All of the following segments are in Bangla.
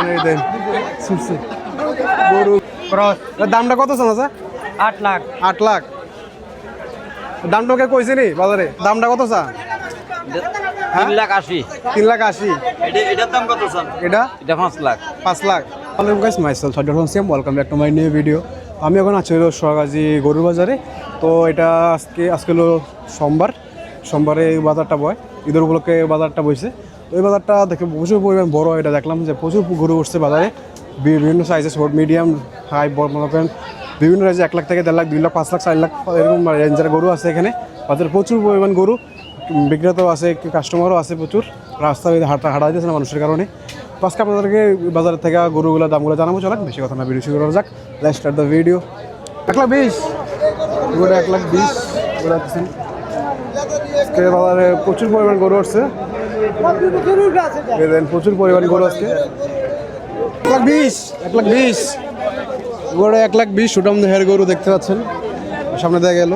দেন এই দেন। ছুটছে গরু। দামটা কত চান আট লাখ। আট লাখ। দামটা ওকে কইছে নি বাজারে? দামটা কত চা তিন লাখ আশি। তিন লাখ আশি। এটার দাম কত স্যার এটা? এটা পাঁচ লাখ। পাঁচ lakh. Hello guys myself Sajjad Hossain welcome back to my new video আমি এখন আছি হলো সোহাগাজী গরুর বাজারে। তো এটা আজকে আজকে হলো সোমবার। সোমবারে এই বাজারটা বয়। ঈদের উপলক্ষে বাজারটা বইছে। ওই বাজারটা দেখে প্রচুর পরিমাণ বড়, এটা দেখলাম যে প্রচুর গরু উঠছে বাজারে। বিভিন্ন সাইজে ছোট মিডিয়াম হাই বড় মনে করেন। বিভিন্ন সাইজে এক লাখ থেকে দেড় লাখ, দুই লাখ, পাঁচ লাখ, চার লাখ, এরকম রেঞ্জের গরু আছে এখানে। বাজারে প্রচুর পরিমাণ গরু, বিক্রেতাও আছে কাস্টমারও আছে প্রচুর। রাস্তায় হাঁটা হাঁটা দিতেছে না মানুষের কারণে। আজকে আপনাদেরকে বাজার থেকে গরুগুলো, দামগুলো জানাব চলাক বেশি কথা না ভিডিও শুরু করা যাক। লেট স্টার্ট দ্য ভিডিও এক লাখ বিশ। গরু এক লাখ বিশ। বাজারে প্রচুর পরিমাণ গরু আসছে। এই প্রচুর পরিমাণ গরু আজকে এক লাখ বিশ, এক লাখ বিশ। গরু এক লাখ বিশ সুটাম হেয়ার গরু দেখতে পাচ্ছেন। সামনে দেখা গেল।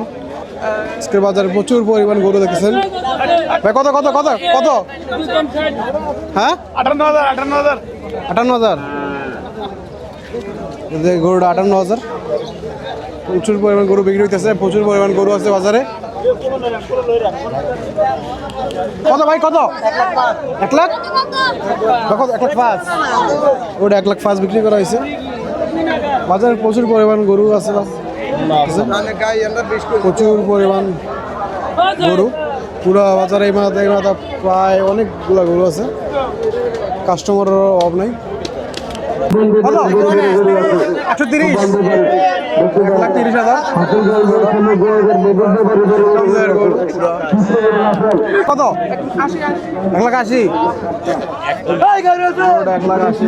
আজকের বাজারে প্রচুর পরিমাণ গরু দেখতেছেন। ভাই, কত কত কত কত? হ্যাঁ? আটান্ন হাজার। আটান্ন হাজার আটান্ন হাজার গরুটা আটান্ন হাজার। প্রচুর পরিমাণ গরু বিক্রি হইতেছে, প্রচুর পরিমাণ গরু আছে বাজারে। কত ভাই, কত? এক লাখ? এক লাখ পাঁচ। ওটা এক লাখ পাঁচ বিক্রি করা হয়েছে। বাজারে প্রচুর পরিমাণ গরু আছে প্রচুর পরিমাণ গরু। পুরো বাজারে এই মাথা প্রায় অনেকগুলো গরু আছে। কাস্টমারের অভাব নাই। কত একশো তিরিশ এক লাখ তিরিশ হাজার কত এক লাখ আশি এক লাখ আশি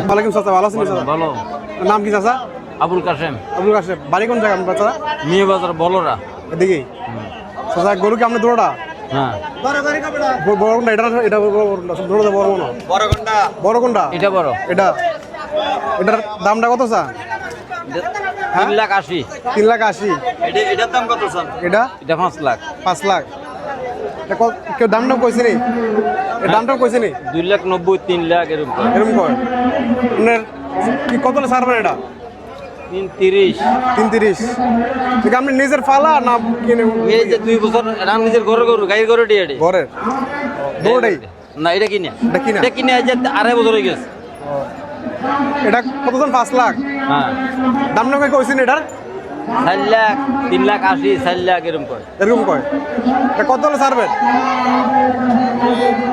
ওয়ালাইকুম চাচা ভালো আছেন ভালো নাম কি চাচা আবুল কাসেম আবুল কাশেম বাড়ি কোন জায়গা আপনার চাচা মেয়ে বাজার বলরা এদিকে চাচা গরু কি আপনার দৌড়া হ্যাঁ। বড় এটা এটা বড় কোনটা? সব বড় মনে হয়। বড় এটা বড়। এটা? এটার দামটা কত চা তিন লাখ আশি। তিন লাখ আশি। এটার দাম কত স্যার? এটা? এটা পাঁচ লাখ। পাঁচ লাখ। কেউ দামটা কইছে নি? দামটা কইছে নি? দুই লাখ নব্বই তিন লাখ এরকম এরকম কয়। কি কত ছাড়বেন এটা? তিন তিরিশ। তিন তিরিশ। ঠিক আপনি নিজের ফালা না কিনে এই যে দুই বছর নিজের ঘরে গরু গাড়ির এটি। ঘরের? না এটা কিনে। এটা কিনা? এটা কিনে আজ আড়াই বছর হয়ে গেছে। এটা কতজন? পাঁচ লাখ? হ্যাঁ। কইছেন এটার? চার লাখ তিন লাখ আশি চার লাখ এরকম কয়। এটা কত হলে ছাড়বেন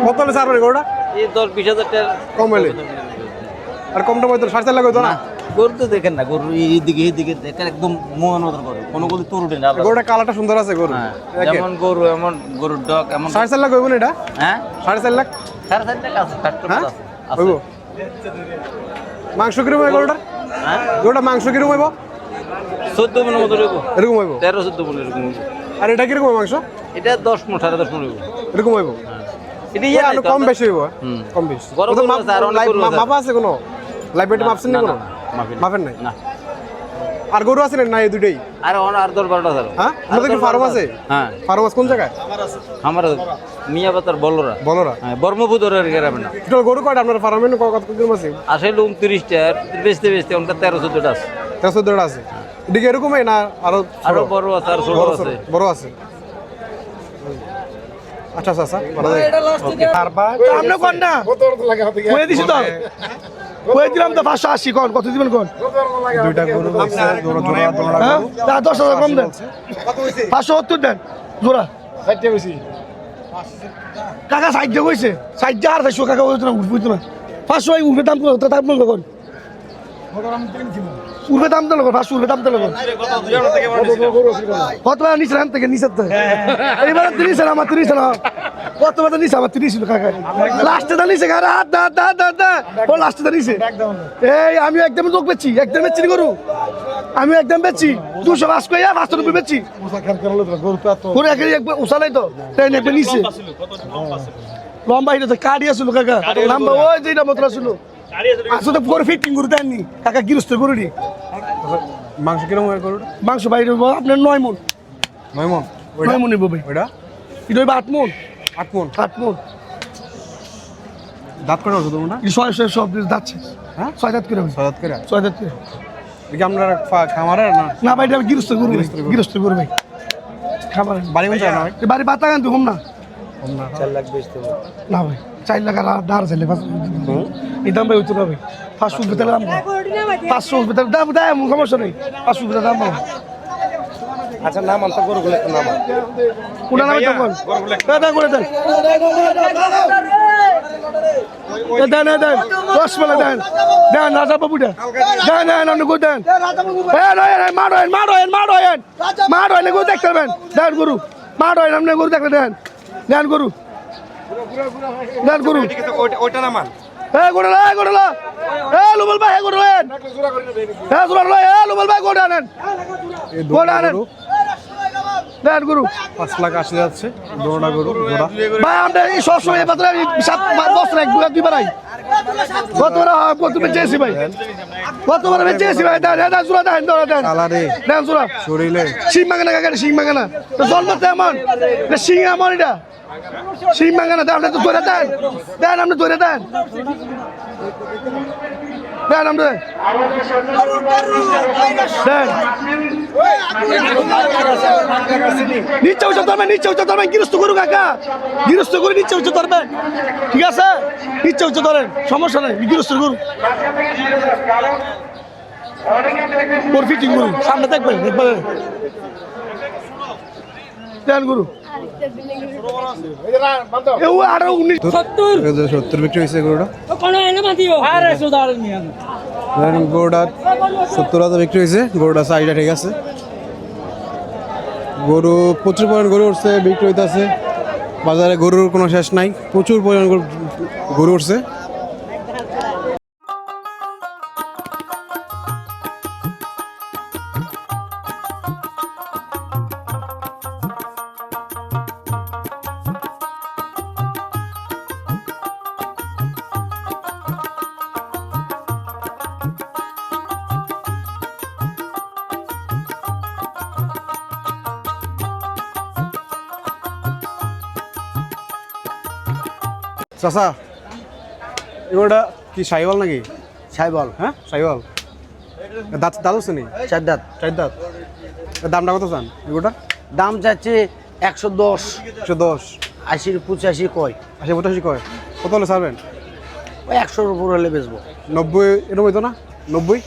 কত হলে ছাড়বেন গরুটা? এই দশ বিশ হাজার টাকা। কম হলে। আর কমটা হয়তো সাড়ে চার লাখ হইতো না। গরু তো দেখেন না গরু এইদিকে এইদিকে দেখেন একদম মতন গরু কোনো গরু তোর উঠে না গরুটা কালারটা সুন্দর আছে গরু হ্যাঁ, যেমন গরু এমন গরুর ডক এমন সাড়ে চার লাখ হইব না এটা? হ্যাঁ? সাড়ে চার লাখ? সাড়ে চার টাকা আছে হ্যাঁ। হইব মাংস কীরকম হয় গরুটার? হ্যাঁ? গরুটা মাংস কীরকম হইব? চোদ্দ মনের মতো রইব এরকম হইব? তেরো চোদ্দ মনে এরকম হইব। আর এটা কীরকম হয় মাংস? এটা দশ মন সাড়ে দশ মন হইব। এরকম হইব? এটা ইয়ে কম বেশি হইব। কম বেশি। বড় মাপ- আছে, কোনো? বেটে মাপছেন না কোনো? না, মাপেন নাই? না। আর গরু আছে না এই দুইটাই? আর অন- আর দশ বারোটা আছে হ্যাঁ? আমাদের কি ফার্ম আছে? হ্যাঁ। ফার্ম আছে কোন জায়গায়? আমার মিয়া বাতার বলরা। বলো না হ্যাঁ বর্মপুরের গ্রামে না। টোটাল গরু কয়টা? আপনার ফার্মে কত কীরকম আছে? আসলে উনত্রিশটা বেচতে বেচতে ওনকার তেরো চোদ্দটা আছে। তেরো চোদ্দটা আছে। এদিকে এরকমই না? আরও আরও? বড় আছে আর ছোট আছে? বড় আছে। আচ্ছা আচ্ছা আচ্ছা ভালো থাকে। আপনি কোন না? কয়ে দিছি তো কয়ে দিলাম তো পাঁচশো আশি কোন? কত দিবেন কোন? দুইটা গরু হ্যাঁ? দশ হাজার কম দেন। পাঁচশো সত্তর দেন জোড়া। কাকা সাইডে কইছে। সাইডে আর চাইছো কাকা বলতো না বুঝতো না। পাঁচশো উঠবে দাম কত? কোন? উঠবে দাম তো লগন পাঁচশো উঠবে দাম তো লগন কত বার নিচে আন থেকে? নিচে তো। এইবার তিরিশ না আমার তিরিশ না কত বার নিচে আমার তিরিশ কাকা লাস্টে দা নিচে কাকা হাত দা দা দা ও লাস্টে দা নিচে এই আমি একদম লোক বেচছি একদম বেচছি নি গরু। আমি একদম বেচছি দুশো পাঁচ কইয়া পাঁচশো রুপি বেচছি গরু একে একবার উসালাই তো ট্রেন একবার নিচে লম্বা হিটা তো কাটি আসলো কাকা। লম্বা, ওই যেটা মতো আসলো আসলে গরু ফিটিং গরু দেননি কাকা গৃহস্থ গরু মাংস কীরকম হয় গরুটা মাংস বাইরে আপনার নয় মন। নয় মন? নয় মন ভাই। ওইটা? এটা হইব আট মন। আট মন? আট মন। দাঁত করে ওষুধ না ছয় ছয় সব যাচ্ছে হ্যাঁ? ছয় দাঁত করে হবে। ছয় দাঁত করে? ছয় দাঁত করে। দেখি আপনার ফা- না? না ভাই এটা গৃহস্থ গরু গৃহস্থ গরু। ভাই। খাবার বাড়ি কোন বাড়ি বাতা গান হোম না? কম না। না ভাই। চার লাখ আর দাঁড় চাইলে এই দাম ভাই হইতে হবে। পাঁচশো ভিতরে দাম। পাঁচশো ভিতরে দাম দেয় সমস্যা নেই। পাঁচশো ভিতরে দাম পাবো আচ্ছা নাম আনতে গরুগুলো একটু নাম কোন নামে তখন দেন করে দেন। দেন দেন। রাজা বাবুটা গো গরু দেখতে পাবেন। দেন গরু। মার হয় আপনি গরু দেখতে দেন। দেন গরু। দেন গরু। ওইটা নামান এ গোড়লা এ গোড়লা এ লুবল ভাই হ্যাঁ গোড়লেন হ্যাঁ গোড়লা হ্যাঁ লুবল ভাই গোড়া নেন এই গোড়া দুটা নেন গরু। দেন গরু। পাঁচ লাখ আসে যাচ্ছে দুটা গরু জোড়া ভাই আমরা এই সবসময় এই পাত্রে সাত পাঁচ বছর এক দুই দুইবার কতবার কতবার চেয়েছি ভাই। কতবার আমি ভাই দেন দেন জোড়া দেন জোড়া দেন। কালারে দেন জোড়া। শরীরে। শিং মাগানা কাকা শিং মাগানা তো জন্ম তো এমন এটা শিং এমন এটা। শিং মাগানা দেন আপনি তো ধরে দেন। দেন আপনি ধরে দেন। দেন আপনি দেন। নিচে উচ্চ ধরবেন, নিচে উচ্চ ধরবেন, গৃহস্থ করু কাকা। গৃহস্থ করে নিচে উচ্চ ধরবেন। ঠিক আছে? নিচে উচ্চ ধরেন, সমস্যা নেই, গৃহস্থ করু সামনে দেখবেন দেখবেন। দেন গুরু। সত্তর। বিক্রি হয়েছে গরুটা গরুটা সত্তর হাজার বিক্রি হয়েছে গরুটা সাইডটা ঠিক আছে। গরু প্রচুর পরিমাণ গরু উঠছে বিক্রি হইতেছে। বাজারে গরুর কোনো শেষ নাই প্রচুর পরিমাণ গরু উঠছে। চাচা এগুলোটা কি সাইওয়াল নাকি? সাইবল হ্যাঁ? সাইওয়াল দাঁত দাঁত আছে নি? চার দাঁত। চার দাঁত। দামটা কত চান এগুলোটা দাম চাচ্ছে একশো দশ। একশো দশ। আশির পঁচাশি কয়। আশি পঁচাশি কয়। কত হলে ছাড়বেন? ওই একশোর উপর হলে বেচবো। নব্বই এরকম হইতো না? নব্বই?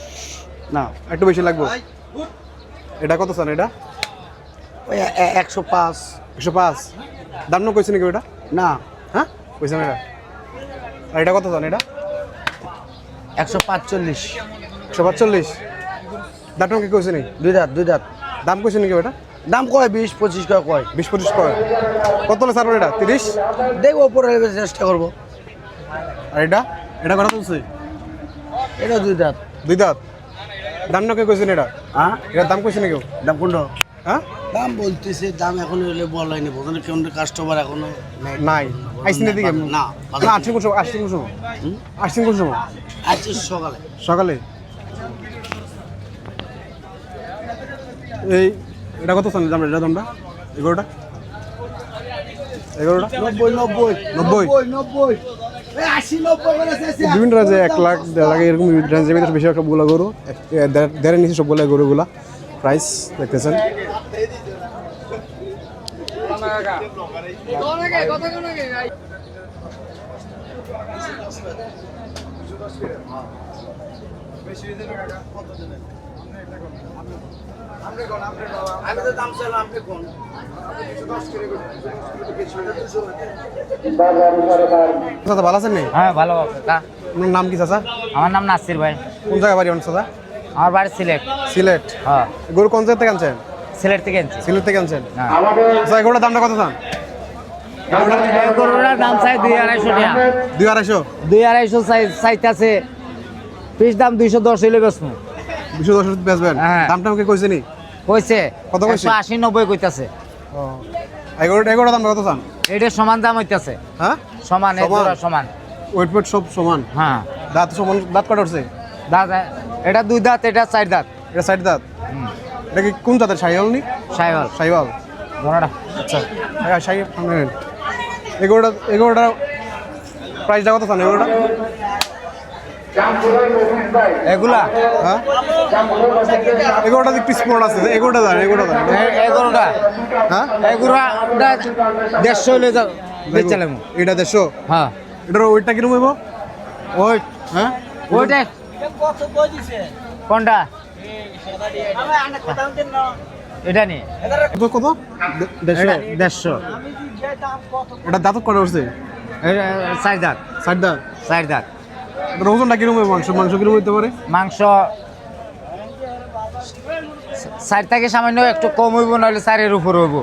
না একটু বেশি লাগবে। এটা কত চান এটা? ওই একশো পাঁচ। একশো পাঁচ। দাম না কইছে নাকি ওটা? না। হ্যাঁ? কইছে না এটা? আর এটা কত চান এটা? একশো পাঁচচল্লিশ। একশো পাঁচচল্লিশ? দাম কি কইছে নাকি দুই দাঁত দুই দাঁত। দাম কইছে নাকি ওটা? দাম কয়? বিশ পঁচিশ কয় কয়। বিশ পঁচিশ কয়। কত হলে ছাড়বেন এটা? তিরিশ? দেখব বেচার চেষ্টা করব। আর এটা? এটা কত চলছে এটা দুই দাঁত। দুই দাঁত। দাম না কে কইছেন এটা? হ্যাঁ? এটার দাম কইছে নাকি দাম কোনটা? হ্যাঁ? দাম বলতেছে দাম এখন হলে বলা হয়নি বোঝেন কেমন কাস্টমার এখনও নাই। আইসিন এদিকে না না আসছেন কোন সময়? আসছেন কোন সময়? আসছেন কোন সময়? সকালে। সকালে? এই এটা কত চান দাম এটা দামটা? এগারোটা? এগারোটা? নব্বই নব্বই। নব্বই? নব্বই বিভিন্ন রাজ্যে এক লাখ দেড় লাখ এরকম বেশি সবগুলো গরু দেড়ের নিচে সবগুলো গরুগুলা। প্রাইস দেখতেছেন ভালো আছেন নি? হ্যাঁ ভালো আপনার নাম কি চাচা? আমার নাম নাসির ভাই। কোন জায়গায় বাড়ি আপনার চাচা? আমার বাড়ি সিলেট। সিলেট? হ্যাঁ। গরু কোন জায়গা থেকে আনছেন? সিলেট থেকে এনছি সিলেট থেকে আনছেন? হ্যাঁ। এগুলোর দামটা কত এই গরুটার দাম চাই দুই আড়াইশো টাকা। দুই আড়াইশো? দুই আড়াইশো চাই চাইতেছে। পিস দাম দুইশো দশ হইলে বেসমু দুশো দশ বেচবেন? হ্যাঁ। দামটা আমাকে কইছে নি? কইছে। কত কইছে? আশি নব্বই কইতাছে। এগারো এগারোটা দামটা কত চান? এইটা সমান দাম হইতাছে। হ্যাঁ? সমান সমান। ওয়েট ফেট সব সমান? হ্যাঁ। দাঁত সমান দাঁত কটা উঠছে? দাঁত এটা দুই দাঁত এটা চার দাঁত। এটা সাইড দাঁত? এটা কি কোন জাতের সাইওয়াল নি সাইহল সাইওয়াল ধরাটা আচ্ছা। হ্যাঁ সাই এগারোটা এগারোটা প্রাইসটা কত চান এগারোটা এগুলা? হ্যাঁ? এগারোটা আছে এগারোটা এগারোটা এগারোটা হ্যাঁ? দেড়শো হলে যাও বেচালাম এটা দেড়শো? হ্যাঁ। এটার ওয়েটটা কীরকম হইব? ওয়েট। হ্যাঁ? ওইটা কোনটা? এটা নি। কত দেড়শো। এটা দাঁত কটা উঠছে চার দাঁত। দাঁত? চার দাঁত। ওজনটা কীরকম মাংস মাংস কীরকম হইতে পারে? মাংস চার থেকে সামান্য একটু কম হইব নাহলে চারের উপর হইব।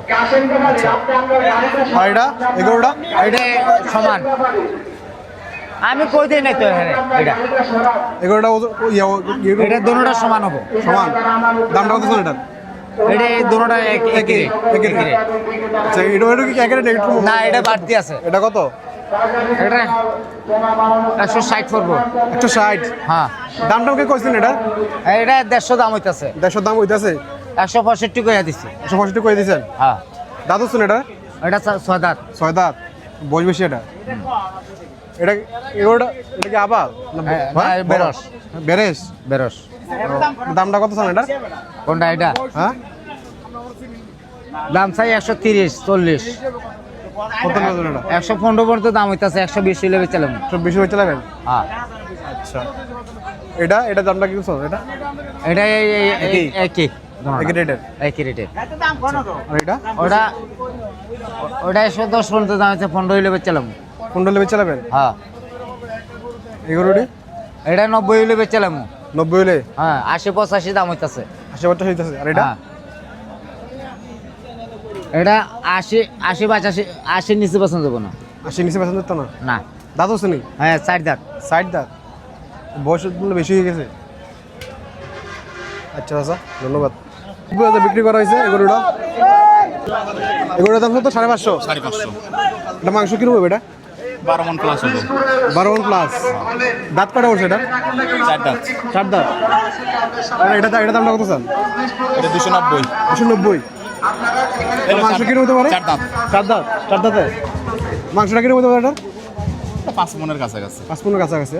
আর এটা এগারোটা? এটা সমান। আমি কই দিই নাই তো এখানে? এটা। এগারোটা ইয়া এটা দোনোটা সমান হব। সমান। দামটা কত এটার এটা? এই একই একই rate। আচ্ছা এটা এটা কি একের না এটা বাড়তি আছে। এটা কত? এটা একশো ষাট পড়ব। একশো ষাট? হ্যাঁ। দামটা কে কইছেন এটা? এটা দেড়শো দাম হইতাছে। দেড়শো দাম হইতেছে? একশো পঁয়ষট্টি করে দিছি। একশো পঁয়ষট্টি করে হ্যাঁ। দাঁত হচ্ছেন এটা? এটা ছয় দাঁত। ছয় দাঁত। বয়স বেশি এটা? এটা এগারোটা এটা কি আবার হ্যাঁ, হ্যাঁ? বেরস। বেরেস। বেরস? দামটা কত চান এটা কোনটা এটা? হ্যাঁ? দাম চাই একশো তিরিশ চল্লিশ। একশো পনেরো পর্যন্ত দাম হইতাছে একশো বিশ হইলে বেচালাম সব বেশি হয়ে চালাবেন হ্যাঁ। আচ্ছা। এটা এটা দামটা কি এটা? এটা এই- এই- এই- একই? রেটের? একই রেটের। ওটা ওটা একশো দশ পর্যন্ত দাম হচ্ছে পনেরো হইলে বেচালাম পনেরো লেবে চালাবেন হ্যাঁ। এগারোটি এটা নব্বই হইলে বেচালাম নব্বই হলে হ্যাঁ আশি পঁচাশি দাম হইতাছে। আশি পঞ্চাশ হইতেছে। আর এটা? হ্যাঁ। এটা আশি আশি পঁচাশি আশির নিচে পছন্দ যাব না। আশি নিচে পছন্দ তো না? না। দাঁত হচ্ছে নি? হ্যাঁ চার দাঁত। ষাট দাঁত? বয়স বেশি হয়ে গেছে। আচ্ছা আচ্ছা ধন্যবাদ। বিক্রি করা হয়েছে এগুলোটা এগুলোর দাম তো সাড়ে পাঁচশো? সাড়ে পাঁচশো। এটা মাংস হবে এটা? বারো মন প্লাস হলো বারো প্লাস দাঁত কটা উঠছে এটা? চার দাঁত। চার দাঁত। আর এটা এটা দামটা কত চান? এটা দুশো নব্বই। দুশো নব্বই। এটা মাংস কীরকম হতে পারে? চার দাঁত। চার দাঁত। চার দাঁতে? মাংসটা কীরকম হতে পারে এটা? এটা পাঁচ মনের কাছাকাছি। পাঁচ পনেরো কাছাকাছি।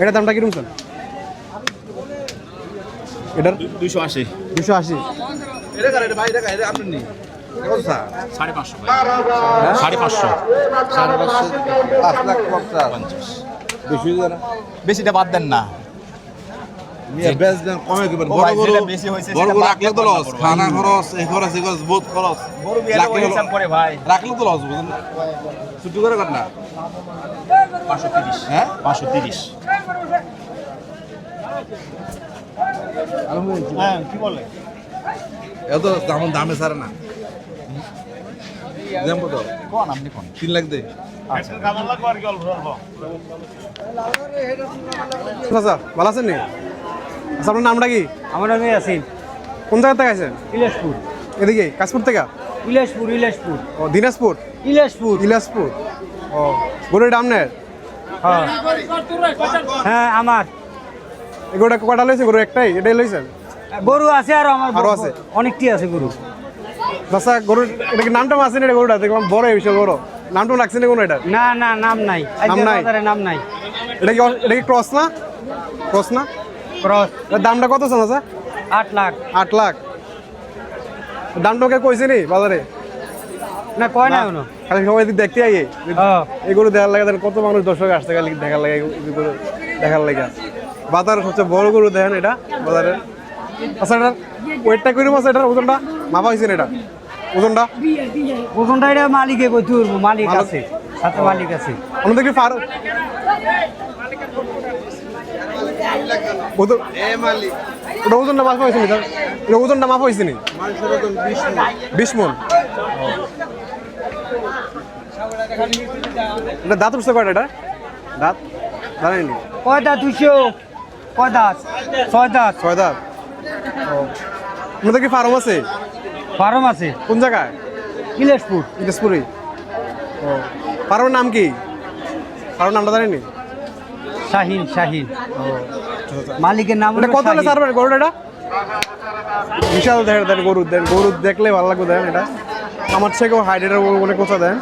এটার দামটা কীরকম চান? এটার? দুইশো আশি। দুশো আশি। সাড়ে পাঁচশো ভাই। সাড়ে পাঁচশো পঞ্চাশ বেশিটা বাদ দেন না। ও ভাই, যেটা বেশি হয়েছে বাদ দিয়ে করলাম বড় ভাই। খানা খরচ এই খরচ এই খরচ বহুত খরচ। গরু বিয়ালে ওই হিসাব করে ভাই। রাখলে তো লস বুঝলেন? ছুটি করে না। পাঁচশো তিরিশ। হ্যাঁ? পাঁচশো তিরিশ। এত দামে সারে না। দাম কত কোন আপনি কোন? তিন লাখ দে। আচ্ছা। ভালো আছেন নি? আচ্ছা আপনার নামটা কি? আমার নামে আছেন কোন জায়গা থেকে আছেন ইলাসপুর। এদিকে কাশপুর থেকে? ইলাসপুর ইলাসপুর। ও দিনাজপুর? ইলাসপুর। ইলাসপুর। ও গরুর ডামনের হ্যাঁ। হ্যাঁ আমার। এগুলোটা কটা লইছে? গরু একটাই? এটাই লইছেন? গরু আছে আর আমার আরও আছে? অনেকটি আছে গরু। আচ্ছা গরুর এটা কি নামটা আছে এটা গরুটা? দেখলাম বড় বিশাল বড়। নামটা রাখছেন না কোনো এটা? না না নাম নাই। নাম নাই? নাম নাই। এটা কি এটা কি ক্রস না? ক্রস না? ক্রস। দামটা কত আচ্ছা আট লাখ। আট লাখ। দামটা ওকে কইছে নি বাজারে? না কয় না কোনো খালি সবাই দেখতে হ্যাঁ এগুলো দেখার লাগে কত মানুষ দর্শক আসতে গেলে দেখার লাগে এগুলো দেখার লাগে বাজারের সবচেয়ে বড় গরু দেখেন এটা বাজারে আচ্ছা এটার ওয়েটটা করিম আছে এটার ওজনটা? মাপা হয়েছে না এটা? ওজনটা? ওজনটা এটা মালিকে কই তুই মালিক আছে সাথে মালিক আছে। আমাদের কি ফার ওটা ওজনটা মাপা হয়েছে নি? এটা ওজনটা মাপা হয়েছে নি? বিশ মন। এটা দাঁত উঠছে কয়টা এটা? দাঁত? জানেনি কয় দাঁত দুশো কয় দাঁত? ছয় দাঁত। ছয় দাঁত। ও আমাদের কি ফার্ম আছে? ফার্ম আছে। কোন জায়গায়? ইলাসপুর দিনাজপুরে ও ফার্মের নাম কি? ফার্মের নামটা জানেনি শাহিন শাহিন। মালিকের নাম হলো এটা কত হলে গরুটা এটা? বিশাল দেখেন দেন গরু দেন গরু দেখলে ভালো লাগবে দেন এটা। আমার থেকেও হাইডের অনেক কথা দেন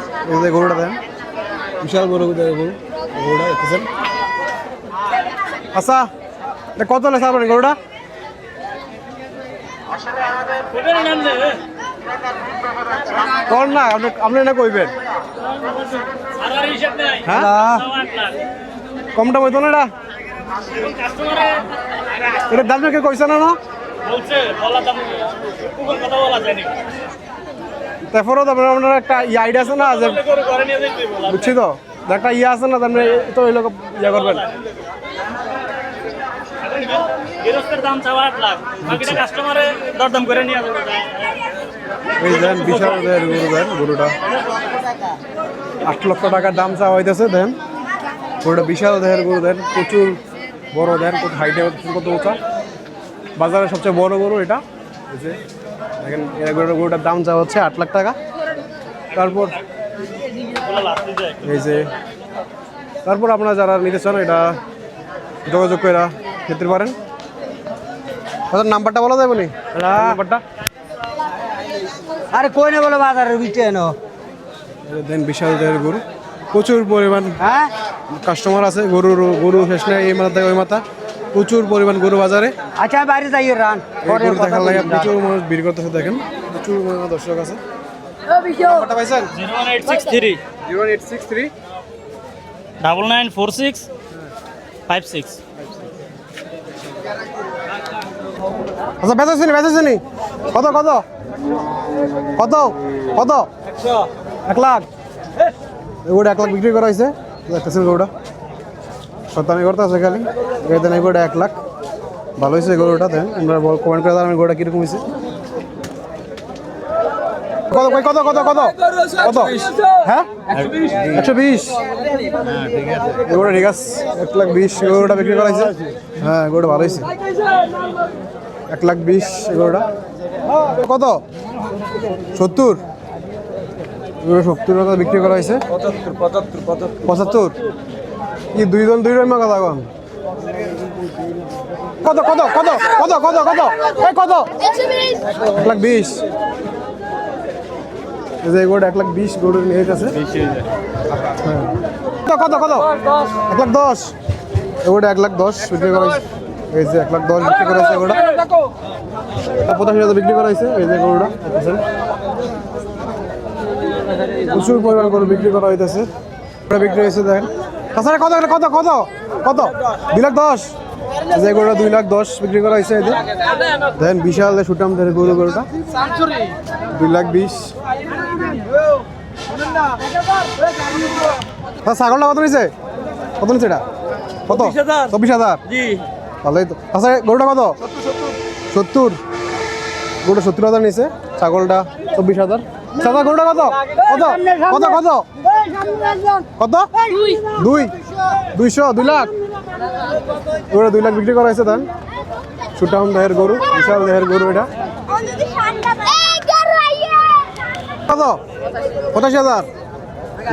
এই গরুটা দেন। বিশাল বড় গরু গরুটা দেখতেছেন। আচ্ছা এটা কত হলে সারবেন গরুটা? কর না আপনি আপনি না কইবেন। হ্যাঁ? কমটা বইতো না এটা? এটার দাম কে কইছে না না? তারপরেও তো আপনার আপনার একটা ইয়ে আইডিয়া আছে না যে বুঝছি তো? একটা ইয়ে আছে না আপনি তো ওই লোক ইয়ে করবেন। আট গরু দেন, গরুটা। আট লক্ষ টাকার দাম চাওয়া হইতেছে, দেন। গরুটা বিশাল দেহের গরু, দেন। প্রচুর বড়, দেন। হাইটে কত উঁচা। বাজারে সবচেয়ে বড় গরু এটা। দেখেন গরুটার দাম চাওয়া হচ্ছে আট লাখ টাকা। তারপর, এই যে, তারপর আপনারা যারা নিতে চান, এটা যোগাযোগ করে খেতে পারেন? তাদের নাম্বারটা বলা যাবে নি নাম্বারটা? আরে কই না বলে বাজারের বিটে এনো দেন বিশাল দেহের গরু প্রচুর পরিমাণ হ্যাঁ? কাস্টমার আছে গরুর গরু শেষ নেই এই মাথা থেকে ওই মাথা। প্রচুর পরিমাণ গরু বাজারে। আচ্ছা বাইরে যাই রান। গরু দেখার লাগে প্রচুর মানুষ ভিড় করতেছে দেখেন। প্রচুর পরিমাণ দর্শক আছে। নাম্বারটা পাইছেন? Zero one eight six three. Zero eight six three. Double nine four six five six. আচ্ছা বেচাছিনি বেচাছিনি কত কত? কত? কত? এক লাখ। এগুলো এক লাখ বিক্রি করা হয়েছে। দেখতেছেন গরুটা শতানি করতে আছে খালি। দেন এগুলো এক লাখ। ভালো হয়েছে গরুটা, দেন। আমরা কমেন্ট করে জানাবেন গরুটা কীরকম হয়েছে। কত কত কত কত? কত? হ্যাঁ? একশো বিশ। এগুলো ঠিক আছে এক লাখ বিশ গরুটা বিক্রি করা হয়েছে। হ্যাঁ গরুটা ভালো হয়েছে। এক লাখ বিশ এগুলোটা কত? সত্তর? এগুলো সত্তর টাকা বিক্রি করা হয়েছে। পঁচাত্তর কি দুইজন দুই রকম কথা কন? কত কত কত কত কত কত? এই কত? এক লাখ বিশ। এই যে এগুলো এক লাখ বিশ গরুর নিয়ে গেছে হ্যাঁ। কত কত কত? এক লাখ দশ। এগুলো এক লাখ দশ বিক্রি করা হয়েছে। এই যে এক লাখ দশ বিক্রি করা হয়েছে এগুলো পঁচাশি হাজার বিক্রি করা হয়েছে এই যে গরুটা প্রচুর পরিমাণ গরু বিক্রি করা হইতেছে। গরুটা বিক্রি হয়েছে দেখেন। তাছাড়া কত কত কত কত? দুই লাখ দশ। যে গরুটা দুই লাখ দশ বিক্রি করা হয়েছে এই যে। দেখেন বিশাল সুটাম ধরে গরু গরুটা। দুই লাখ বিশ। তা ছাগলটা কত নিছে? কত নিছে এটা? কত? চব্বিশ হাজার? জি। ভালোই তো। আচ্ছা গরুটা কত? সত্তর। গরুটা সত্তর হাজার নিছে। ছাগলটা চব্বিশ হাজার। চাচা গরুটা কত? কত? কত কত? কত? দুই। দুইশো দুই লাখ। গরুটা দুই লাখ বিক্রি করা হয়েছে দেন সুটাম দেহের গরু বিশাল দেহের গরু এটা। কত? পঁচাশি হাজার।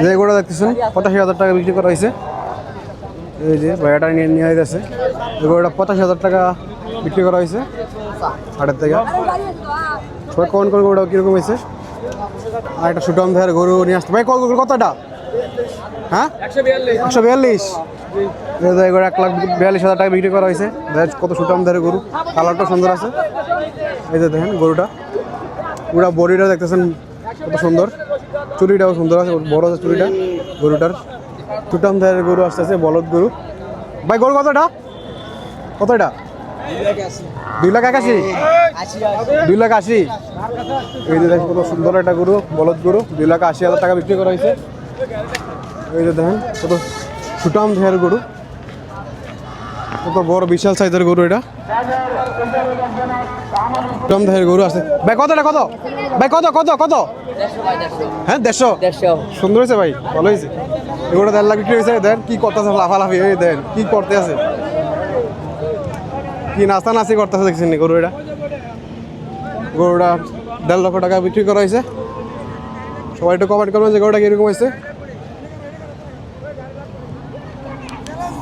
যে গরুটা দেখতেছেন পঁচাশি হাজার টাকা বিক্রি করা হয়েছে। এই যে ভাইয়াটা নিয়ে নিয়ে যাচ্ছে গরুটা পঁচাশি হাজার টাকা বিক্রি করা হয়েছে। হাটের থেকে। সবাই কোন কোন গরুটা কীরকম হয়েছে। আর একটা সুটম ধের গরু নিয়ে আসতে ভাই, কত কতটা হ্যাঁ? একশো বিয়াল্লিশ। এই এক লাখ বিয়াল্লিশ হাজার টাকা বিক্রি করা হয়েছে। কত সুটম ধরে গরু। কালারটা সুন্দর আছে। এই যে দেখেন গরুটা। পুরা বডিটা দেখতেছেন কত সুন্দর। চুরিটাও সুন্দর আছে, বড় আছে চুরিটা গরুটার। সুটাম ধরে গরু আসতেছে, বলদ গরু। ভাই, গরু কতটা কত এটা? দুই লাখ একাশি। দুই লাখ আশি। এই যে দেখেন কত সুন্দর একটা গরু বলদ গরু। দুই লাখ আশি হাজার টাকা বিক্রি করা হয়েছে। এই যে দেখেন কত সুটাম ধেয়ার গরু। কত বড় বিশাল সাইজের গরু এটা। সুটাম গরু আছে। ভাই কতটা কত? ভাই কত কত কত? হ্যাঁ দেড়শো। সুন্দর হয়েছে ভাই ভালো হয়েছে। এগুলো দেড় লাখ বিক্রি হয়েছে দেন কি করতেছে লাফালাফি দেন কি করতে আছে? কি নাস্তা নাস্তি করতেছে দেখছেন গরু এটা গরুটা দেড় লক্ষ টাকা বিক্রি করা হয়েছে। সবাই একটু কমেন্ট করবেন যে গরুটা কীরকম হয়েছে।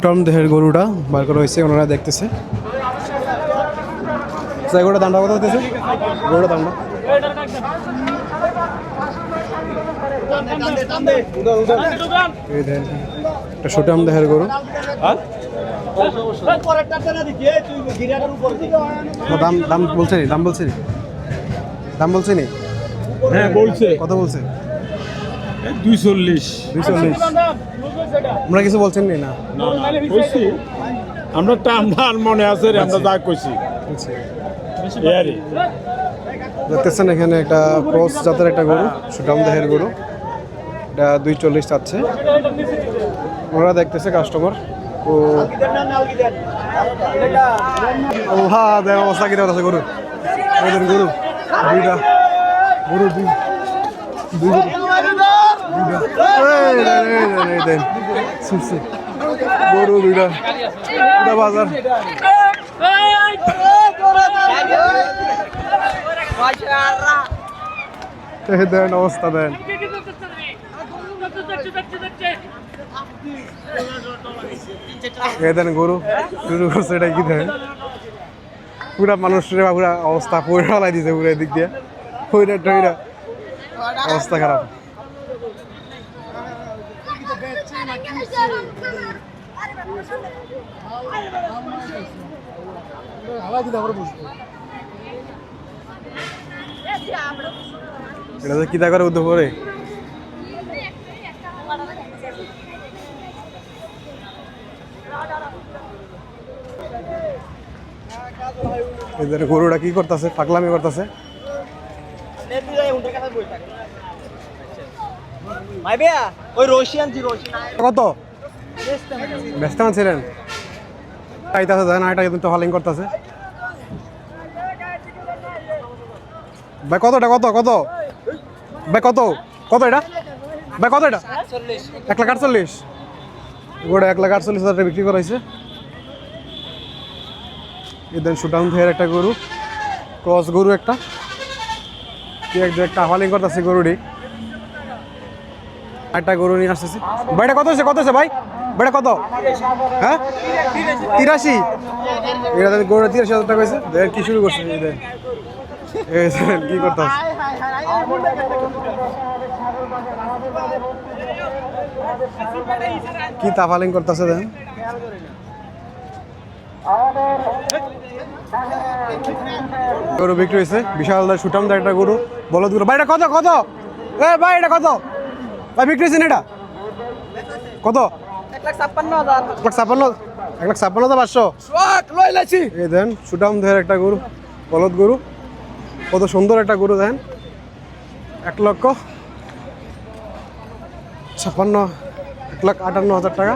টম দেহের গরুটা বার করা হয়েছে ওনারা দেখতেছে। আচ্ছা, গরুটা দামটা কত হতেছে গরুটা একটা সুটাম দেহের গরু। ও, দাম দাম বলছে নি দাম বলছে নি। দাম বলছে নি? হ্যাঁ বলছে। কত বলছে? দুই চল্লিশ দুই চল্লিশ আমরা কিছু বলছেন নি? না। কইছি। আমরা টান ধান মনে আছে আমরা যা কইছি। বলছে। এই দেখতেছেন এখানে একটা ক্রস জাতের একটা গরু সুটাম দেহের গরু। এটা দুই চল্লিশ চাচ্ছে। ওরা দেখতেছে কাস্টমার ও আল্লাহ দেখ অবস্থা কীরকম আছে গরু দেন। গরু দুইটা গরু দুই দুই গরু দুইটা বাজার দেন অবস্থা দেন দেন গরু। শুরু করছে এটা কি দেন? পুরা মানুষের পুরা অবস্থা, পুরা ফেলাই দিছে পুরা দিক দিয়ে। পুরা টইরা অবস্থা খারাপ। এটা তো কিতা করে উদ্যোগ করে? এদের গরুটা কি করতেছে? পাগলামি করতেছে। কত? ব্যস্ত ছিলেন। আইতাছে দেন আইটা কিন্তু হলিং করতেছে। ভাই কতটা কত কত? ভাই কত? কত এটা? ভাই কত এটা? এক লাখ আটচল্লিশ। গোটা এক লাখ আটচল্লিশ হাজার টাকা বিক্রি করাইছে। এদের সুটাউন থেকে একটা গরু ক্রস গরু একটা। একটা হলিং করতেছে গরুটি। একটা গরু নিয়ে আসতেছি। ভাইটা কত হয়েছে? কত হয়েছে ভাই? ভাইটা কত? হ্যাঁ? তিরাশি? এটা তো গরুটা তিরাশি হাজার টাকা হয়েছে। কি শুরু করছে কি করতে কি তাফালিং করতেছে দেন গরু বিক্রি হয়েছে। বিশাল দা সুটাম দা একটা গরু। বলো গরু। ভাই এটা কত কত? এ ভাই এটা কত? ভাই বিক্রি হয়েছে এটা? কত? এক লাখ ছাপ্পান্ন এক লাখ ছাপ্পান্ন হাজার পাঁচশো। এই দেন সুটাম দেহের একটা গরু বলদ গরু। কত সুন্দর একটা গরু দেন। এক লক্ষ ছাপ্পান্ন এক লাখ আটান্ন হাজার টাকা।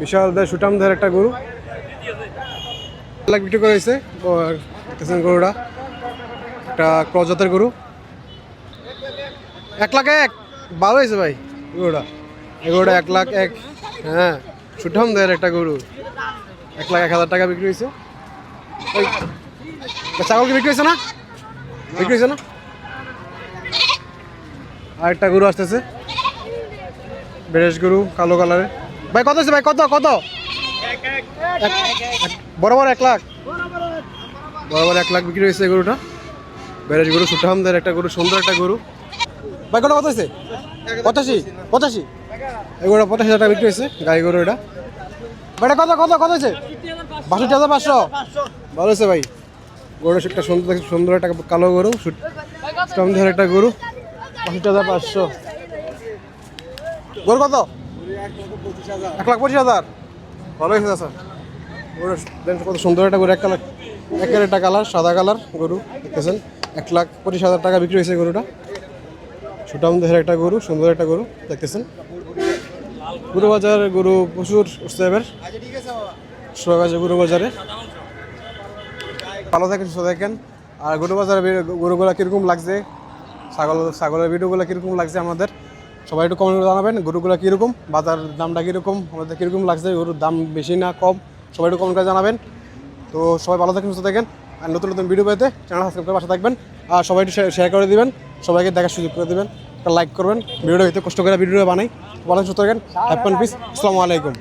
বিশাল দেয় সুটাম দেহের একটা গরু। লাখ বিক্রি করেছে গরুটা। একটা ক্রজাতের গরু। এক লাখ এক। ভালো হয়েছে ভাই গরুটা। গরুটা এক লাখ এক। হ্যাঁ সুঠাম দেয়ের একটা গরু। এক লাখ এক হাজার টাকা বিক্রি হয়েছে। ওই ছাগল কি বিক্রি হয়েছে না? বিক্রি হয়েছে না? আর একটা গরু আসতেছে। বেরেশ গরু, কালো কালারের। ভাই কত আছে ভাই? কত কত? এক- এক- বরাবর এক লাখ। বরাবর এক লাখ বিক্রি হয়েছে এই গরুটা। বেরেশ গরু সুঠামদের একটা গরু সুন্দর একটা গরু। ভাই কত কত হয়েছে? পঁচাশি পঁচাশি। এগুলো পঁচাশি হাজার টাকা বিক্রি হয়েছে গাই গরু এটা। ভাই এটা কত কত কত হয়েছে? বাষট্টি হাজার পাঁচশো। ভালো হয়েছে ভাই। গরু একটা সুন্দর সুন্দর একটা কালো গরু সুঠামদের একটা গরু। বাষট্টি হাজার পাঁচশো। গরু কত? এক লাখ পঁচিশ হাজার। ভালো হয়েছে গরু কত সুন্দর একটা গরু একটা কালার, সাদা কালার গরু এক লাখ পঁচিশ হাজার টাকা বিক্রি হয়েছে গরুটা। একটা গরু, সুন্দর একটা গরু, দেখতেছেন? গরু বাজার গরু প্রচুর উঠছে গরু বাজারে। ভালো থাকেন, সুস্থ থাকেন। আর গরু বাজারে গরুগুলো কীরকম লাগছে? ছাগল, ছাগলের ভিডিওগুলো কীরকম লাগছে আমাদের? সবাই একটু কমেন্ট করে জানাবেন, গরুগুলো কীরকম, বাজার দামটা কীরকম, আমাদের কীরকম লাগছে, গরুর দাম বেশি না কম, সবাই একটু কমেন্ট করে জানাবেন। তো সবাই ভালো থাকেন, সুস্থ থাকেন, আর নতুন নতুন ভিডিও পেতে চ্যানেল সাবস্ক্রাইব করে পাশে থাকবেন, আর সবাই একটু শেয়ার করে দেবেন, সবাইকে দেখার সুযোগ করে দেবেন, একটা লাইক করবেন ভিডিওটা হয়তো কষ্ট করে ভিডিও বানাই। ভালো সুস্থ থাকেন হ্যাপি পিস আসসালামু আলাইকুম।